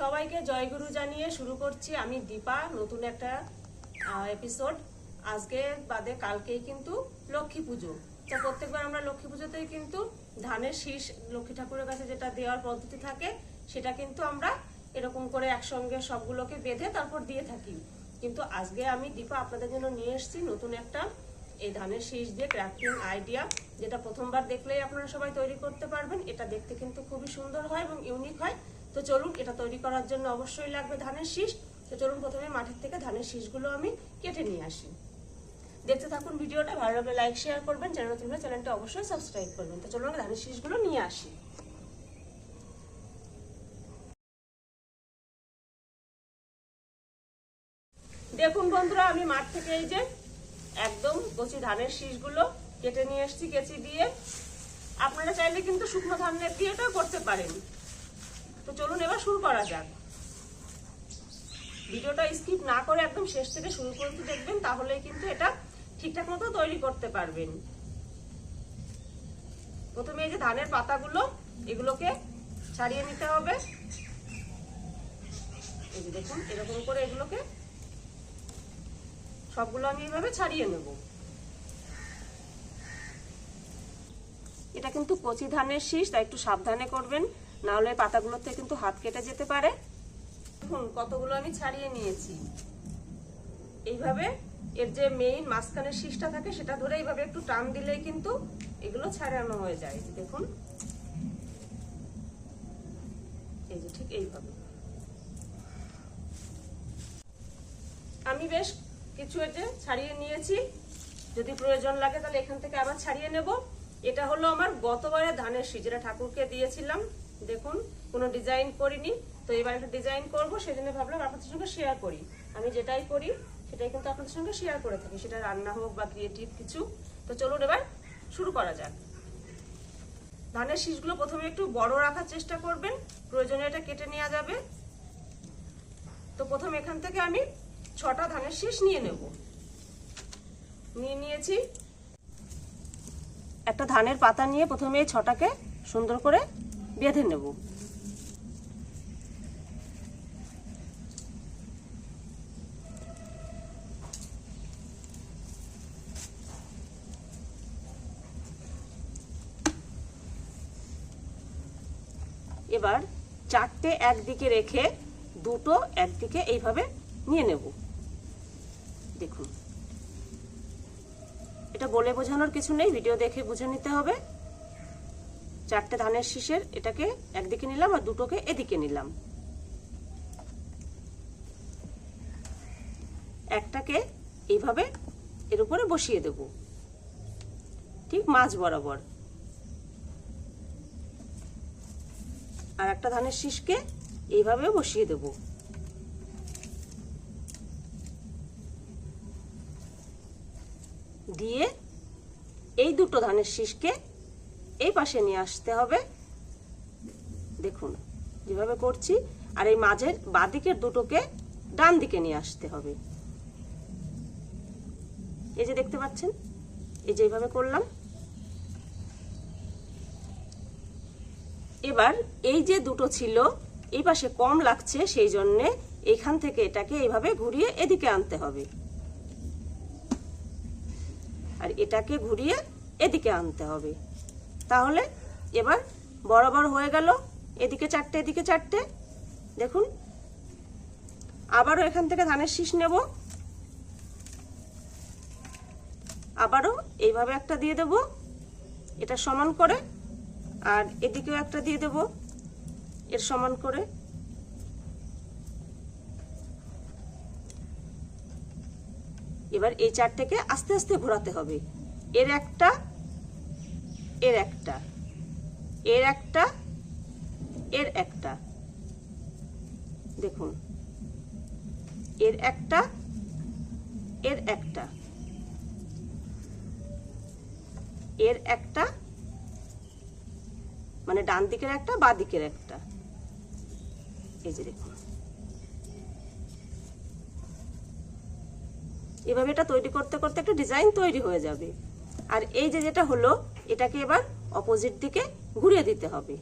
সবাইকে জয়গুরু জানিয়ে শুরু করছি আমি দীপা, নতুন একটা এপিসোড আজকে বাদে কালকেই কিন্তু লক্ষ্মী পুজো। তো প্রত্যেকবার আমরা লক্ষ্মী পুজোতেই কিন্তু ধানের শীষ লক্ষ্মী ঠাকুরের কাছে যেটা দেওয়ার পদ্ধতি থাকে, সেটা কিন্তু আমরা এরকম করে একসঙ্গে সবগুলোকে বেঁধে তারপর দিয়ে থাকি। কিন্তু আজকে আমি দীপা আপনাদের জন্য নিয়ে এসেছি নতুন একটা, এই ধানের শীষ দিয়ে ক্রাফটিং আইডিয়া যেটা প্রথমবার দেখলেই আপনারা সবাই তৈরি করতে পারবেন। এটা দেখতে কিন্তু খুবই সুন্দর হয় এবং ইউনিক হয়। তো চলুন, এটা তৈরি করার জন্য অবশ্যই লাগবে ধানের শীষ। তো চলুন প্রথমে মাঠের থেকে ধানের শীষগুলো আমি কেটে নিয়ে আসি। দেখতে থাকুন ভিডিওটা, ভালো লাগলে লাইক শেয়ার করবেন। চ্যানেল নতুন চ্যানেলটা অবশ্যই সাবস্ক্রাইব করবেন। তো চলুন ধানের শীষগুলো নিয়ে আসি। দেখুন বন্ধুরা, আমি মাঠ থেকে এই যে একদম কচি ধানের শীষগুলো কেটে নিয়ে এসেছি, কেচি দিয়ে। আপনারা চাইলে কিন্তু শুকনো ধানের দিয়ে এটাও করতে পারেন। তো চলুন এবার শুরু করা যাক। ভিডিওটা স্কিপ না করে একদম শেষ থেকে শুরু করতে দেখবেন, তাহলেই কিন্তু এটা ঠিকঠাক মতো তৈরি করতে পারবেন। প্রথমে এই যে ধানের পাতাগুলো, এগুলোকে ছাড়িয়ে নিতে হবে। এই যে দেখুন, এরকম করে এগুলোকে সবগুলো আমি এইভাবে ছাড়িয়ে নেব। এটা কিন্তু কচি ধানের শীষ, তাই একটু সাবধানে করবেন। না হলে পাতাগুলোতে কিন্তু হাত কেটে যেতে পারে। দেখুন, কতগুলো আমি ছাড়িয়ে নিয়েছি। এইভাবে এর যে মেইন মাঝখানের শীষটা থাকে, সেটা ধরে এইভাবে একটু টান দিলেই কিন্তু এগুলো ছাড়ানো হয়ে যায়। দেখুন। এই যে ঠিক এইভাবে। আমি বেশ কিছু এতে ছাড়িয়ে নিয়েছি। যদি প্রয়োজন লাগে তাহলে এখান থেকে আবার ছাড়িয়ে নেব। এটা হলো আমার গতবারে ধানের যেটা ঠাকুরকে দিয়েছিলাম। দেখুন, কোনো ডিজাইন করিনি, তো এবার একটা ডিজাইন করব সেই জন্য ভাবলাম আপনাদের সঙ্গে শেয়ার করি। আমি যেটাই করি, সেটাই কিন্তু আপনাদের সঙ্গে শেয়ার করে থাকি, সেটা রান্না হোক বা ক্রিয়েটিভ কিছু। তো চলুন এবার শুরু করা যাক। ধানের শীষগুলো প্রথমে একটু বড় রাখার চেষ্টা করবেন, প্রয়োজনে এটা কেটে নেওয়া যাবে। তো প্রথম এখান থেকে আমি ছটা ধানের শীষ নিয়ে নেব। নিয়ে নিয়েছি। একটা ধানের পাতা নিয়ে প্রথমে ছটাকে সুন্দর করে বেঁধে নেব। এবার চারটে একদিকে রেখে দুটো একদিকে এইভাবে নিয়ে নেব। দেখুন। এটা বলে বোঝানোর কিছু নেই, ভিডিও দেখে বুঝে নিতে হবে। চারটে ধানের শীষের এটাকে একদিকে নিলাম আর দুটোকে এদিকে নিলাম। একটাকে এইভাবে এর উপরে বসিয়ে দেব। ঠিক মাছ বরাবর। আর একটা ধানের শীষকে এইভাবে বসিয়ে দেব। দিয়ে এই দুটো ধানের শীষকে এই পাশে নিয়ে আসতে হবে। দেখুন, যেভাবে করছি, আর এই মাঝের বাদিকের দুটোকে ডান দিকে নিয়ে আসতে হবে। এই যে দেখতে পাচ্ছেন, এই যে এইভাবে করলাম। এবার এই যে দুটো ছিল, এই পাশে কম লাগছে, সেই জন্যে এখান থেকে এটাকে এইভাবে ঘুরিয়ে এদিকে আনতে হবে। আর এটাকে ঘুরিয়ে এদিকে আনতে হবে। তাহলে এবার বরাবর হয়ে গেল এদিকে চারটে এদিকে চারটে। দেখুন, আবারও এখান থেকে ধানের শীষ নেব। আবারও এইভাবে একটা দিয়ে দেব। এটা সমান করে আর এদিকেও একটা দিয়ে দেব। এর সমান করে এবার এই চারটেকে আস্তে আস্তে ঘোরাতে হবে। এর একটা এর একটা। এর একটা এর একটা। দেখুন। এর একটা এর একটা। এর একটা মানে ডান দিকের একটা, বা দিকের একটা। এই যে দেখুন। এভাবে এটা তৈরি করতে করতে একটা ডিজাইন তৈরি হয়ে যাবে। আর এই যে যেটা হলো এটাকে এবার অপোজিট দিকে ঘুরিয়ে দিতে হবে।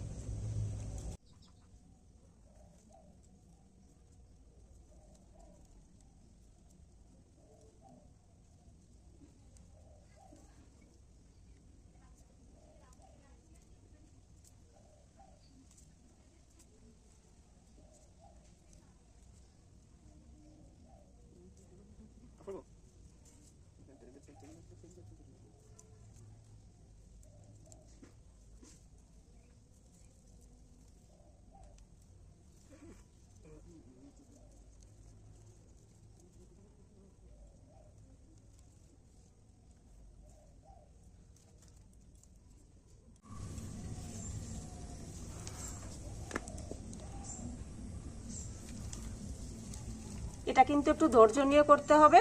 এটা কিন্তু একটু ধৈর্য নিয়ে করতে হবে।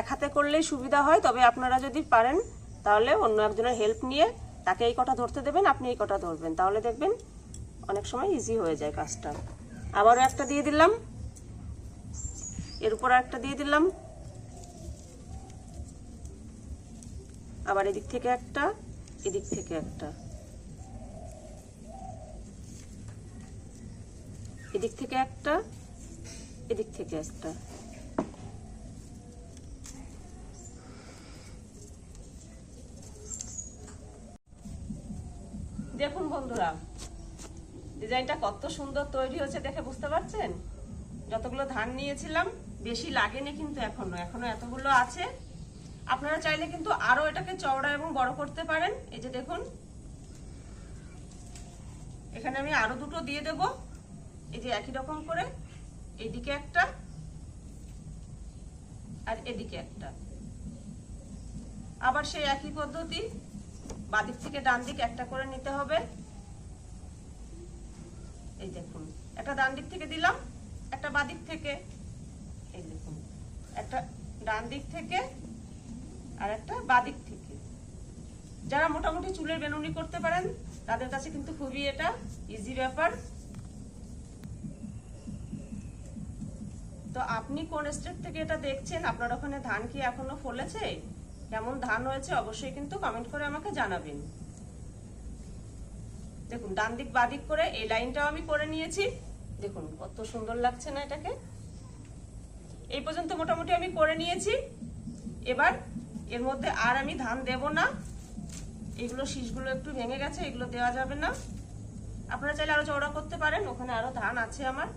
এক হাতে করলেই সুবিধা হয়, তবে আপনারা যদি পারেন, তাহলে অন্য একজনের হেল্প নিয়ে তাকে এই কটা ধরতে দেবেন, আপনি এই কটা ধরবেন। তাহলে দেখবেন অনেক সময় ইজি হয়ে যায় কাজটা। আবারও একটা দিয়ে দিলাম। এর উপর একটা দিয়ে দিলাম। আবার এদিক থেকে একটা, এদিক থেকে একটা। এদিক থেকে একটা। এদিক থেকে একটা দেখুন বন্ধুরা, ডিজাইনটা কত সুন্দর তৈরি হয়েছে দেখে বুঝতে পারছেন? যতগুলো ধান নিয়েছিলাম, বেশি লাগেনি কিন্তু এখনও এখনও এতগুলো আছে। আপনারা চাইলে কিন্তু আরও এটাকে চওড়া এবং বড় করতে পারেন। এই যে দেখুন, এখানে আমি আরও দুটো দিয়ে দেব। এই যে একই রকম করে এদিকে একটা আর এদিকে একটা। আবার সেই একই পদ্ধতি, বাদিক থেকে ডান দিক একটা করে নিতে হবে। এই দেখুন, একটা ডান দিক থেকে দিলাম, একটা বাদিক থেকে, এই দেখুন, একটা ডান দিক থেকে আর একটা বাদিক থেকে। যারা মোটামুটি চুলের বেনুনি করতে পারেন, তাদের কাছে কিন্তু খুবই এটা ইজি ব্যাপার। তো আপনি কোন স্টেট থেকে এটা দেখছেন? আপনার ওখানে ধান কি এখনও ফলেছে? কেমন ধান হয়েছে অবশ্যই কিন্তু কমেন্ট করে আমাকে জানাবেন। দেখুন, ডান দিক বাদিক করে এই লাইনটাও আমি করে নিয়েছি। দেখুন, কত সুন্দর লাগছে না এটাকে? এই পর্যন্ত মোটামুটি আমি করে নিয়েছি। এবার এর মধ্যে আর আমি ধান দেব না। এগুলো শীষগুলো একটু ভেঙে গেছে, এগুলো দেওয়া যাবে না। আপনারা চাইলে আরও চওড়া করতে পারেন, ওখানে আরও ধান আছে আমার।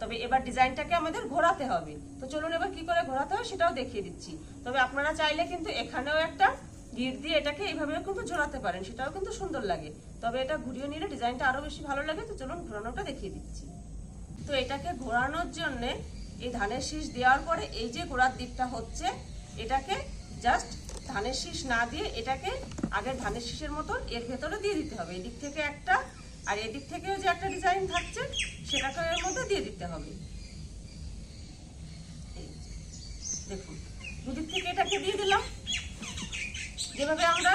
তবে এবার ডিজাইনটাকে আমাদের ঘোরাতে হবে। তো চলুন এবার কি করে ঘোরাতে হয় সেটাও দেখিয়ে দিচ্ছি। তবে আপনারা চাইলে কিন্তু এখানেও একটা গিট দিয়ে এটাকে এইভাবেও কিন্তু ঝোলাতে পারেন, সেটাও কিন্তু সুন্দর লাগে। তবে এটা ঘুরিয়ে নিলে ডিজাইনটা আরও বেশি ভালো লাগে, তো চলুন ঘোরানোটা দেখিয়ে দিচ্ছি। তো এটাকে ঘোরানোর জন্য এই ধানের শীষ দেওয়ার পরে এই যে গোড়ার দিকটা হচ্ছে, এটাকে জাস্ট ধানের শীষ না দিয়ে এটাকে আগে ধানের শীষের মতন এর ভেতরে দিয়ে দিতে হবে। এদিক থেকে একটা আর এদিক থেকেও যে একটা ডিজাইন থাকছে সেটাকে দিয়ে দিতে হবে। দেখুন, দুদিক থেকে এটাকে দিয়ে দিলাম। যেভাবে আমরা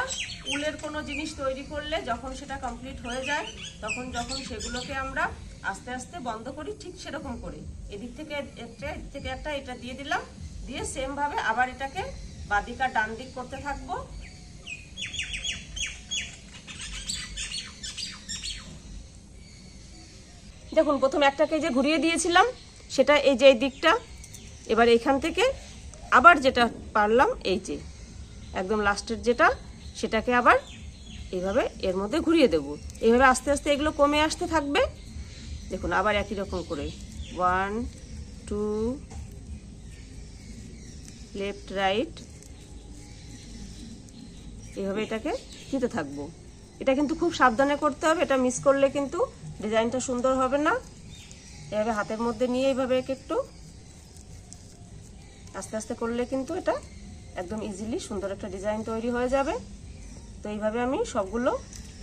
উলের কোনো জিনিস তৈরি করলে যখন সেটা কমপ্লিট হয়ে যায়, তখন যখন সেগুলোকে আমরা আস্তে আস্তে বন্ধ করি, ঠিক সেরকম করে। এদিক থেকে একটা, এদিক থেকে একটা, এটা দিয়ে দিলাম। দিয়ে সেমভাবে আবার এটাকে বাদিক ডান দিক করতে থাকব। দেখুন, প্রথম একটাকে যে ঘুরিয়ে দিয়েছিলাম, সেটা এই যে এই দিকটা, এবার এখান থেকে আবার যেটা পারলাম, এই যে, একদম লাস্টের যেটা, সেটাকে আবার এইভাবে এর মধ্যে ঘুরিয়ে দেব। এইভাবে আস্তে আস্তে এগুলো কমে আসতে থাকবে। দেখুন, আবার একই রকম করে, ওয়ান, টু, লেফট, রাইট, এইভাবে এটাকে দিতে থাকব। এটা কিন্তু খুব সাবধানে করতে হবে, এটা মিস করলে কিন্তু ডিজাইনটা সুন্দর হবে না। এভাবে হাতের মধ্যে নিয়ে এইভাবে একে একটু আস্তে আস্তে করলে কিন্তু এটা একদম ইজিলি সুন্দর একটা ডিজাইন তৈরি হয়ে যাবে। তো এইভাবে আমি সবগুলো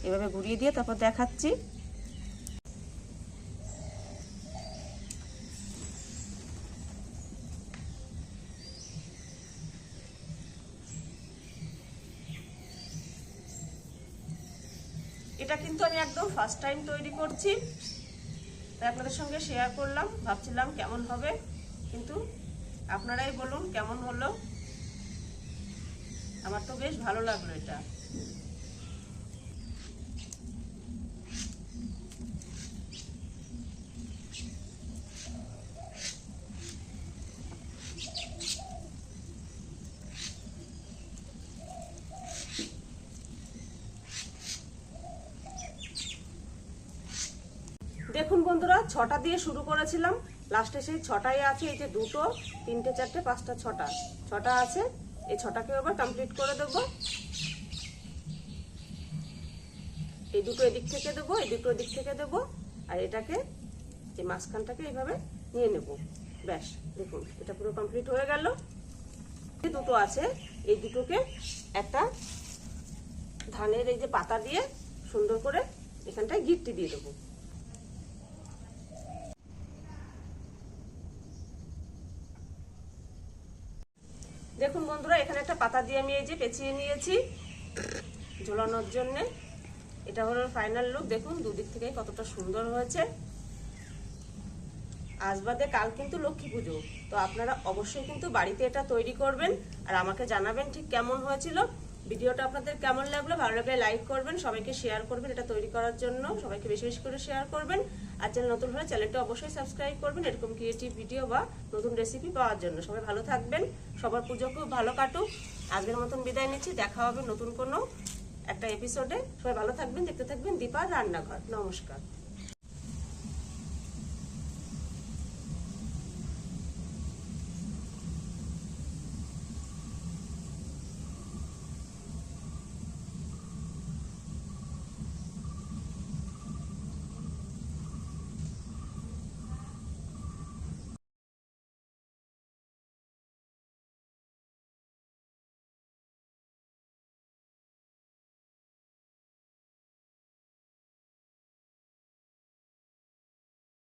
এভাবে ঘুরিয়ে দিয়ে তারপর দেখাচ্ছি। একদম ফার্স্ট টাইম তৈরি করছি। তাই আপনাদের সঙ্গে শেয়ার করলাম, ভাবছিলাম কেমন হবে। কিন্তু আপনারাই বলুন কেমন হলো। আমার তো বেশ ভালো লাগল এটা। দেখুন বন্ধুরা, ছটা দিয়ে শুরু করেছিলাম। লাস্টে সেই ছটাই আছে, এই যে দুটো, তিনটে, চারটে, পাঁচটা, ছটা। ছটা আছে, এই ছটাকে এবার কমপ্লিট করে দেবো। এই দুটো এদিক থেকে দেবো, এই দুটো এদিক থেকে দেবো, আর এটাকে এই মাঝখানটাকে এইভাবে নিয়ে নেব। ব্যাস, দেখুন, এটা পুরো কমপ্লিট হয়ে গেল। দুটো আছে, এই দুটোকে একটা ধানের এই যে পাতা দিয়ে সুন্দর করে এখানটায় গিট্টি দিয়ে দেবো দেখুন বন্ধুরা এখানে একটা পাতা দিয়ে আমি এই যে পেঁচিয়ে নিয়েছি ঝোলানোর জন্যে। এটা হলো ফাইনাল লুক দেখুন, দুদিক থেকেই কতটা সুন্দর হয়েছে। আসবাদে কাল কিন্তু লক্ষ্মী পুজো, তো আপনারা অবশ্যই কিন্তু বাড়িতে এটা তৈরি করবেন আর আমাকে জানাবেন ঠিক কেমন হয়েছিল। ভিডিওটা আপনাদের কেমন লাগল, ভালো লাগলে লাইক করবেন, সবাইকে শেয়ার করবেন এটা তৈরি করার জন্য। সবাইকে বেশি বেশি করে শেয়ার করবেন। আর চ্যানেল নতুন হলে চ্যানেলটা অবশ্যই সাবস্ক্রাইব করবেন, এরকম ক্রিয়েটিভ ভিডিও বা নতুন রেসিপি পাওয়ার জন্য। সবাই ভালো থাকবেন, সবার পুজো খুব ভালো কাটুক। আজকের মতন বিদায় নিচ্ছি, দেখা হবে নতুন কোনো একটা এপিসোডে সবাই ভালো থাকবেন, দেখতে থাকবেন দীপার রান্নাঘর। নমস্কার।